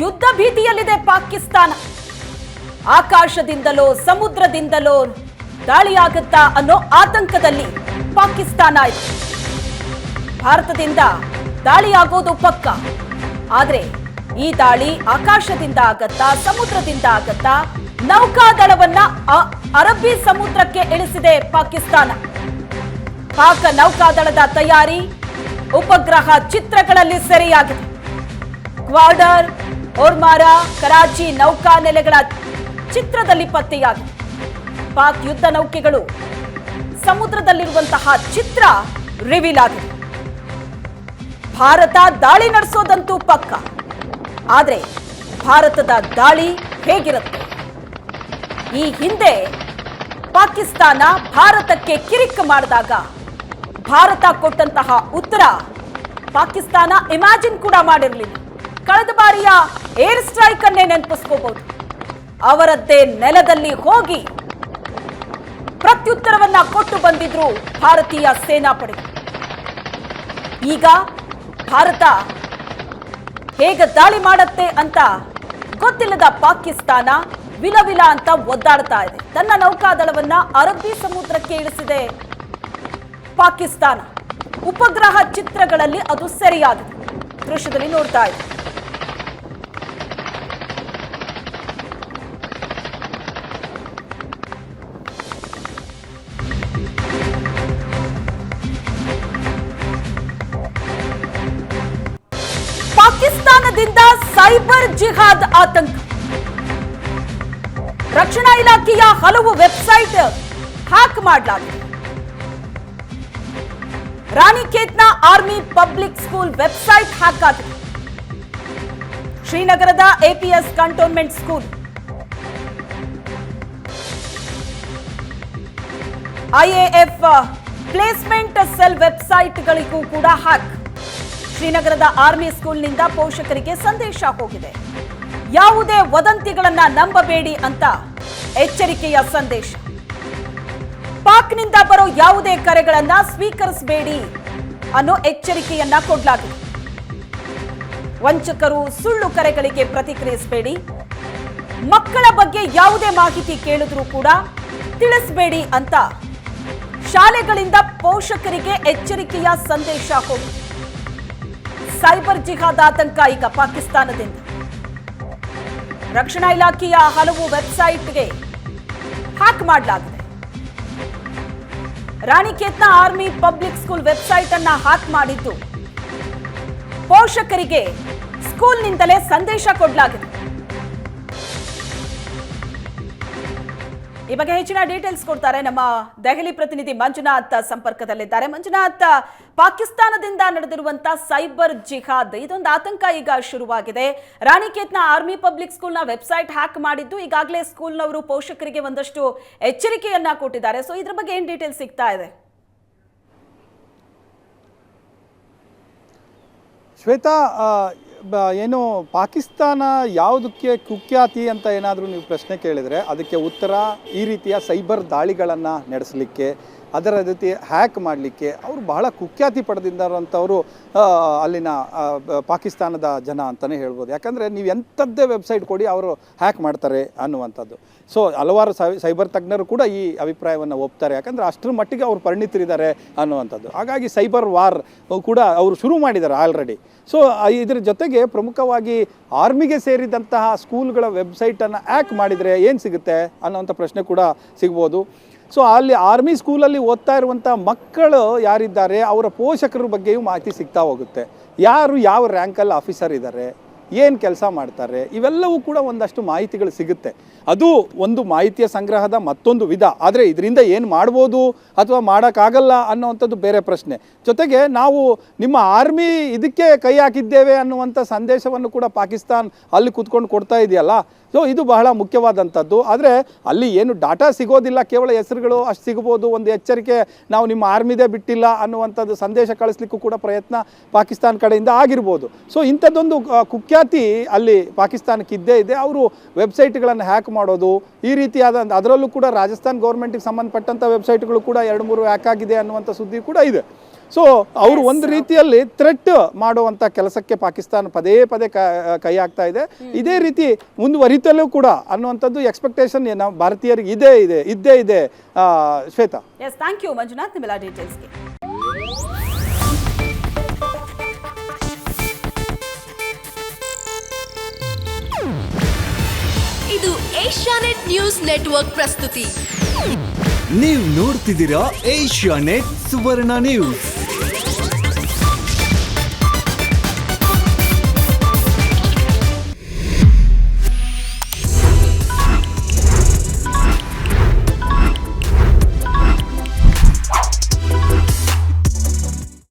ಯುದ್ಧ ಭೀತಿಯಲ್ಲಿದೆ ಪಾಕಿಸ್ತಾನ. ಆಕಾಶದಿಂದಲೋ, ಸಮುದ್ರದಿಂದಲೋ ದಾಳಿಯಾಗುತ್ತಾ ಅನ್ನೋ ಆತಂಕದಲ್ಲಿ ಪಾಕಿಸ್ತಾನ ಇದೆ. ಭಾರತದಿಂದ ದಾಳಿಯಾಗೋದು ಪಕ್ಕ. ಆದ್ರೆ ಈ ದಾಳಿ ಆಕಾಶದಿಂದ ಆಗತ್ತಾ, ಸಮುದ್ರದಿಂದ ಆಗತ್ತಾ ನೌಕಾದಳವನ್ನ ಅರಬ್ಬಿ ಸಮುದ್ರಕ್ಕೆ ಇಳಿಸಿದೆ ಪಾಕಿಸ್ತಾನ. ಪಾಕ ನೌಕಾದಳದ ತಯಾರಿ, ಉಪಗ್ರಹ ಚಿತ್ರಗಳಲ್ಲಿ ಸೆರೆಯಾಗಿದೆ. ಗ್ವಾಡರ್ ಓರ್ಮಾರ ಕರಾಚಿ ನೌಕಾ ನೆಲೆಗಳ ಚಿತ್ರದಲ್ಲಿ ಪತ್ತೆಯಾಗಿದೆ ಪಾಕ್ ಯುದ್ಧ ನೌಕೆಗಳು ಸಮುದ್ರದಲ್ಲಿರುವಂತಹ ಚಿತ್ರ ರಿವೀಲ್ ಆಗಿದೆ ಭಾರತ ದಾಳಿ ನಡೆಸೋದಂತೂ ಪಕ್ಕ. ಆದರೆ ಭಾರತದ ದಾಳಿ ಹೇಗಿರುತ್ತೆ? ಈ ಹಿಂದೆ ಪಾಕಿಸ್ತಾನ ಭಾರತಕ್ಕೆ ಕಿರಿಕ್ ಮಾಡಿದಾಗ ಭಾರತ ಕೊಟ್ಟಂತಹ ಉತ್ತರ ಪಾಕಿಸ್ತಾನ ಇಮ್ಯಾಜಿನ್ ಕೂಡ ಮಾಡಿರಲಿಲ್ಲ. ಕಳೆದ ಬಾರಿಯ ಏರ್ ಸ್ಟ್ರೈಕ್ ಅನ್ನೇ ನೆನಪಿಸ್ಕೋಬಹುದು. ಅವರದ್ದೇ ನೆಲದಲ್ಲಿ ಹೋಗಿ ಪ್ರತ್ಯುತ್ತರವನ್ನ ಕೊಟ್ಟು ಬಂದಿದ್ರು ಭಾರತೀಯ ಸೇನಾಪಡೆ. ಈಗ ಭಾರತ ಹೇಗೆ ದಾಳಿ ಮಾಡತ್ತೆ ಅಂತ ಗೊತ್ತಿಲ್ಲದ ಪಾಕಿಸ್ತಾನ ವಿಲವಿಲ ಅಂತ ಒದ್ದಾಡ್ತಾ ಇದೆ. ತನ್ನ ನೌಕಾದಳವನ್ನ ಅರಬ್ಬಿ ಸಮುದ್ರಕ್ಕೆ ಇಳಿಸಿದೆ ಪಾಕಿಸ್ತಾನ. ಉಪಗ್ರಹ ಚಿತ್ರಗಳಲ್ಲಿ ಅದು ಸರಿಯಾಗಿದೆ. ದೃಶ್ಯದಲ್ಲಿ ನೋಡ್ತಾ ಇದೆ ಸೈಬರ್ ಜಿಹಾದ್ ಆತಂಕ. ರಕ್ಷಣಾ ಇಲಾಖೆಯ ಹಲವು ವೆಬ್ಸೈಟ್ ಹ್ಯಾಕ್ ಮಾಡಲಾಗಿದೆ. ರಾಣಿಖೇತ್ನ army public school website hack ಆಗಿದೆ. ಶ್ರೀನಗರದ APS cantonment school. IAF, placement cell ವೆಬ್ಸೈಟ್ಗಳಿಗೂ ಕೂಡ ಹ್ಯಾಕ್. ಶ್ರೀನಗರದ ಆರ್ಮಿ ಸ್ಕೂಲ್ನಿಂದ ಪೋಷಕರಿಗೆ ಸಂದೇಶ ಹೋಗಿದೆ. ಯಾವುದೇ ವದಂತಿಗಳನ್ನ ನಂಬಬೇಡಿ ಅಂತ ಎಚ್ಚರಿಕೆಯ ಸಂದೇಶ. ಪಾಕ್ನಿಂದ ಬರೋ ಯಾವುದೇ ಕರೆಗಳನ್ನ ಸ್ವೀಕರಿಸಬೇಡಿ ಅನ್ನೋ ಎಚ್ಚರಿಕೆಯನ್ನ ಕೊಡಲಾಗಿದೆ. ವಂಚಕರು ಸುಳ್ಳು ಕರೆಗಳಿಗೆ ಪ್ರತಿಕ್ರಿಯಿಸಬೇಡಿ. ಮಕ್ಕಳ ಬಗ್ಗೆ ಯಾವುದೇ ಮಾಹಿತಿ ಕೇಳಿದ್ರೂ ಕೂಡ ತಿಳಿಸಬೇಡಿ ಅಂತ ಶಾಲೆಗಳಿಂದ ಪೋಷಕರಿಗೆ ಎಚ್ಚರಿಕೆಯ ಸಂದೇಶ ಹೋಗಿದೆ. ಸೈಬರ್ ಜಿಹಾದ್ ಆತಂಕ ಈಗ ಪಾಕಿಸ್ತಾನದಿಂದ. ರಕ್ಷಣಾ ಇಲಾಖೆಯ ಹಲವು ವೆಬ್ಸೈಟ್ಗೆ ಹ್ಯಾಕ್ ಮಾಡಲಾಗಿದೆ. ರಾಣಿಕೇತ್ನ ಆರ್ಮಿ ಪಬ್ಲಿಕ್ ಸ್ಕೂಲ್ ವೆಬ್ಸೈಟ್ ಅನ್ನ ಹ್ಯಾಕ್ ಮಾಡಿದ್ದು ಪೋಷಕರಿಗೆ ಸ್ಕೂಲ್ನಿಂದಲೇ ಸಂದೇಶ ಕೊಡಲಾಗಿದೆ. ಈ ಬಗ್ಗೆ ಹೆಚ್ಚಿನ ಡೀಟೇಲ್ಸ್ ಕೊಡ್ತಾರೆ ನಮ್ಮ ದೆಹಲಿ ಪ್ರತಿನಿಧಿ ಮಂಜುನಾಥ್ ಸಂಪರ್ಕದಲ್ಲಿದ್ದಾರೆ. ಮಂಜುನಾಥ್, ಪಾಕಿಸ್ತಾನದಿಂದ ನಡೆದಿರುವಂತಹ ಸೈಬರ್ ಜಿಹಾದ್, ಇದೊಂದು ಆತಂಕ ಈಗ ಶುರುವಾಗಿದೆ. ರಾಣಿಕೇತ್ನ ಆರ್ಮಿ ಪಬ್ಲಿಕ್ ಸ್ಕೂಲ್ನ ವೆಬ್ಸೈಟ್ ಹ್ಯಾಕ್ ಮಾಡಿದ್ದು, ಈಗಾಗಲೇ ಸ್ಕೂಲ್ನವರು ಪೋಷಕರಿಗೆ ಒಂದಷ್ಟು ಎಚ್ಚರಿಕೆಯನ್ನ ಕೊಟ್ಟಿದ್ದಾರೆ. ಸೊ ಇದ್ರ ಬಗ್ಗೆ ಏನು ಡೀಟೇಲ್ಸ್ ಸಿಗ್ತಾ ಇದೆ? ಶ್ವೇತಾ ಏನು ಪಾಕಿಸ್ತಾನ ಯಾವುದಕ್ಕೆ ಕುಖ್ಯಾತಿ ಅಂತ ಏನಾದರೂ ನೀವು ಪ್ರಶ್ನೆ ಕೇಳಿದರೆ ಅದಕ್ಕೆ ಉತ್ತರ ಈ ರೀತಿಯ ಸೈಬರ್ ದಾಳಿಗಳನ್ನು ನಡೆಸಲಿಕ್ಕೆ ಅದರ ಜೊತೆ ಹ್ಯಾಕ್ ಮಾಡಲಿಕ್ಕೆ ಅವರು ಬಹಳ ಕುಖ್ಯಾತಿ ಪಡೆದಿದ್ದಾರಂಥವರು ಅಲ್ಲಿನ ಪಾಕಿಸ್ತಾನದ ಜನ ಅಂತಲೇ ಹೇಳ್ಬೋದು. ಯಾಕಂದರೆ ನೀವು ಎಂಥದ್ದೇ ವೆಬ್ಸೈಟ್ ಕೊಡಿ ಅವರು ಹ್ಯಾಕ್ ಮಾಡ್ತಾರೆ ಅನ್ನುವಂಥದ್ದು. ಸೊ ಹಲವಾರು ಸೈಬರ್ ತಜ್ಞರು ಕೂಡ ಈ ಅಭಿಪ್ರಾಯವನ್ನು ಒಪ್ತಾರೆ. ಯಾಕಂದರೆ ಅಷ್ಟರ ಮಟ್ಟಿಗೆ ಅವರು ಪರಿಣಿತರಿದ್ದಾರೆ ಅನ್ನುವಂಥದ್ದು. ಹಾಗಾಗಿ ಸೈಬರ್ ವಾರ್ ಕೂಡ ಅವರು ಶುರು ಮಾಡಿದ್ದಾರೆ ಆಲ್ರೆಡಿ. ಸೊ ಇದರ ಜೊತೆಗೆ ಪ್ರಮುಖವಾಗಿ ಆರ್ಮಿಗೆ ಸೇರಿದಂತಹ ಸ್ಕೂಲ್ಗಳ ವೆಬ್ಸೈಟನ್ನು ಹ್ಯಾಕ್ ಮಾಡಿದರೆ ಏನು ಸಿಗುತ್ತೆ ಅನ್ನೋವಂಥ ಪ್ರಶ್ನೆ ಕೂಡ ಸಿಗ್ಬೋದು. ಸೊ ಅಲ್ಲಿ ಆರ್ಮಿ ಸ್ಕೂಲಲ್ಲಿ ಓದ್ತಾ ಇರುವಂಥ ಮಕ್ಕಳು ಯಾರಿದ್ದಾರೆ, ಅವರ ಪೋಷಕರ ಬಗ್ಗೆಯೂ ಮಾಹಿತಿ ಸಿಗ್ತಾ ಹೋಗುತ್ತೆ. ಯಾರು ಯಾವ ರ್ಯಾಂಕಲ್ಲಿ ಆಫೀಸರ್ ಇದ್ದಾರೆ ಏನು ಕೆಲಸ ಮಾಡ್ತಾರೆ, ಇವೆಲ್ಲವೂ ಕೂಡ ಒಂದಷ್ಟು ಮಾಹಿತಿಗಳು ಸಿಗುತ್ತೆ. ಅದು ಒಂದು ಮಾಹಿತಿಯ ಸಂಗ್ರಹದ ಮತ್ತೊಂದು ವಿಧ. ಆದರೆ ಇದರಿಂದ ಏನು ಮಾಡ್ಬೋದು ಅಥವಾ ಮಾಡೋಕ್ಕಾಗಲ್ಲ ಅನ್ನೋವಂಥದ್ದು ಬೇರೆ ಪ್ರಶ್ನೆ. ಜೊತೆಗೆ ನಾವು ನಿಮ್ಮ ಆರ್ಮಿ ಇದಕ್ಕೆ ಕೈ ಹಾಕಿದ್ದೇವೆ ಅನ್ನುವಂಥ ಸಂದೇಶವನ್ನು ಕೂಡ ಪಾಕಿಸ್ತಾನ್ ಅಲ್ಲಿ ಕೂತ್ಕೊಂಡು ಕೊಡ್ತಾ ಇದೆಯಲ್ಲ ಸೊ ಇದು ಬಹಳ ಮುಖ್ಯವಾದಂಥದ್ದು ಆದರೆ ಅಲ್ಲಿ ಏನು ಡಾಟಾ ಸಿಗೋದಿಲ್ಲ, ಕೇವಲ ಹೆಸರುಗಳು ಅಷ್ಟು ಸಿಗ್ಬೋದು, ಒಂದು ಎಚ್ಚರಿಕೆ ನಾವು ನಿಮ್ಮ ಆರ್ಮಿದೇ ಬಿಟ್ಟಿಲ್ಲ ಅನ್ನುವಂಥದ್ದು ಸಂದೇಶ ಕಳಿಸ್ಲಿಕ್ಕೂ ಕೂಡ ಪ್ರಯತ್ನ ಪಾಕಿಸ್ತಾನ ಕಡೆಯಿಂದ ಆಗಿರ್ಬೋದು. ಸೊ ಇಂಥದ್ದೊಂದು ಕುಖ್ಯಾತಿ ಅಲ್ಲಿ ಪಾಕಿಸ್ತಾನಕ್ಕೆ ಇದ್ದೇ ಇದೆ. ಅವರು ವೆಬ್ಸೈಟ್ಗಳನ್ನು ಹ್ಯಾಕ್ ಮಾಡೋದು, ಈ ರೀತಿಯಾದ ಅದರಲ್ಲೂ ಕೂಡ ರಾಜಸ್ಥಾನ್ ಗೌರ್ಮೆಂಟಿಗೆ ಸಂಬಂಧಪಟ್ಟಂಥ ವೆಬ್ಸೈಟ್ಗಳು ಕೂಡ ಎರಡು ಮೂರು ಹ್ಯಾಕ್ ಆಗಿದೆ ಅನ್ನುವಂಥ ಸುದ್ದಿ ಕೂಡ ಇದೆ. ಸೊ ಅವರು ಒಂದು ರೀತಿಯಲ್ಲಿ ಥ್ರೆಟ್ ಮಾಡುವಂಥ ಕೆಲಸಕ್ಕೆ ಪಾಕಿಸ್ತಾನ ಪದೇ ಪದೇ ಕ- ಆಗ್ತಾ ಇದೆ. ಇದೇ ರೀತಿ ಮುಂದುವರಿತಲ್ಲೂ ಕೂಡ ಅನ್ನುವಂಥದ್ದು ಎಕ್ಸ್ಪೆಕ್ಟೇಷನ್ ನಮ್ಮ ಭಾರತೀಯರಿಗೆ ಇದೇ ಇದೆ ಇದ್ದೇ ಇದೆ Shweta. Yes thank you Manjunath ನಿಮ್ಮೆಲ್ಲ ಡೀಟೇಲ್ಸ್ಗೆ ಇದು ಏಷ್ಯಾನೆಟ್ ನ್ಯೂಸ್ ನೆಟ್ವರ್ಕ್ ಪ್ರಸ್ತುತಿ. ನೀವು ನೋಡ್ತಿದ್ದೀರಾ ಏಷ್ಯಾ ನೆಟ್ ಸುವರ್ಣ ನ್ಯೂಸ್.